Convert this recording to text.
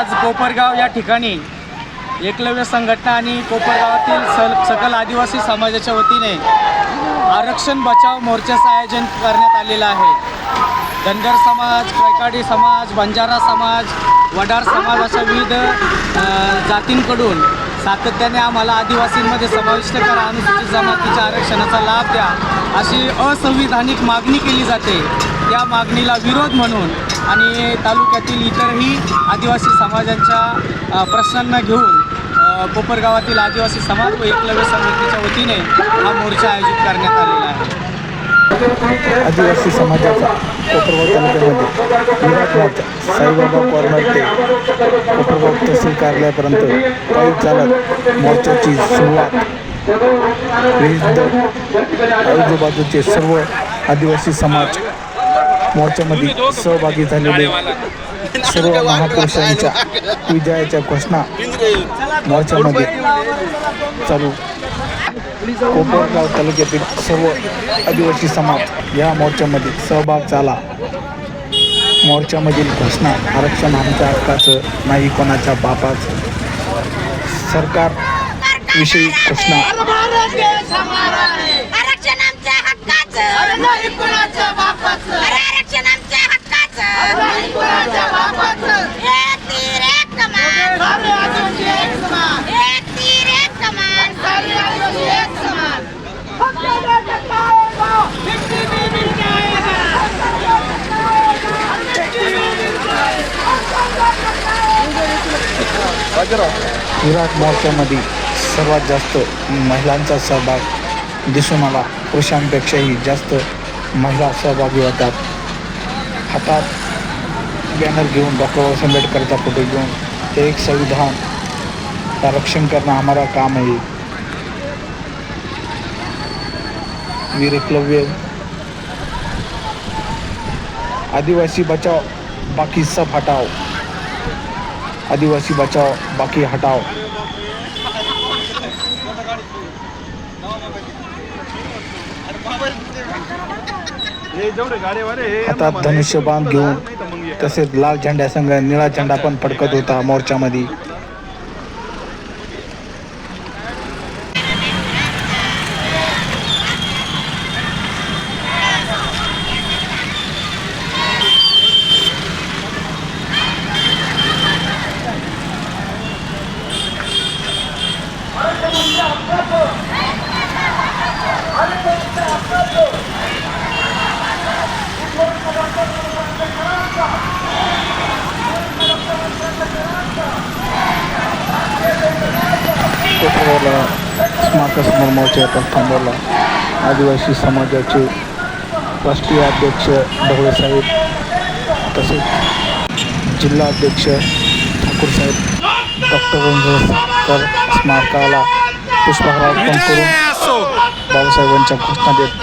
आज कोपरगाव या ठिकाणी एकलव्य संघटना आणि कोपरगावातील सल सकल आदिवासी समाजाच्या वतीने आरक्षण बचाव मोर्चाचं आयोजन करण्यात आलेलं आहे. धनगर समाज कैकाडी समाज बंजारा समाज वडार समाज अशा विविध जातींकडून सातत्याने आम्हाला आदिवासींमध्ये समाविष्ट करा अनुसूचित जमातीच्या आरक्षणाचा लाभ द्या अशी असंविधानिक मागणी केली जाते. त्या मागणीला विरोध म्हणून आणि तालुक्यातील इतरही आदिवासी समाजांच्या प्रश्नांना घेऊन कोपरगावातील आदिवासी समाज व एकलव्य समितीच्या वतीने हा मोर्चा आयोजित करण्यात आलेला आहे. आदिवासी समाजाचा कोपरगाव तालुक्यामध्ये साईबाबा कॉर्नर ते कोपरगाव तहसील कार्यालयापर्यंत पायी चालत मोर्चाची सुरुवात. विविध आजूबाजूचे सर्व आदिवासी समाज मोर्चामध्ये सहभागी झालेले सर्व महापुरुषांच्या विजयाच्या घोषणा मोर्चामध्ये चालू. कोपरगाव तालुक्यातील सर्व आदिवासी समाज या मोर्चामध्ये सहभाग झाला. मोर्चामधील घोषणा आरक्षण आमच्या हक्काचं नाही कोणाच्या बापाचं. सरकार विषयी घोषणा. आरक्षण आमच्या हक्काचं. नाही कुणाच्या बापाचं अरे आरक्षण आमच्या हक्काचं नाही कुणाच्या बापाचं एक तीर एक कमान सारे आदिवासी एक समान एक तीर एक कमान सारे आदिवासी एक समान विराट मोर्चामध्ये सर्वात जास्त महिलांचा सहभाग दिसून आला पुरुषांपेक्षाही जास्त महिला सहभागी होतात. हातात बॅनर घेऊन डॉक्टर बाबासाहेब आंबेडकरचा फोटो घेऊन ते एक संविधान का रक्षण करना हमारा काम है वीर एकलव्य आदिवासी बचाओ बाकी सब हटाओ. आदिवासी बचाव बाकी हटाव हातात धनुष्यबाण घेऊन तसेच लाल झेंड्यासंग निळा झेंडा पण फडकत होता मोर्चामध्ये. कोपरगावला स्मारकासमोर मोर्चा येतात थांबवला. आदिवासी समाजाचे राष्ट्रीय अध्यक्ष ढवळे साहेब तसेच जिल्हा अध्यक्ष ठाकूरसाहेब डॉक्टर रंजकर स्मारकाला पुष्पहार अर्पण करून बाबासाहेबांच्या घोषणा देत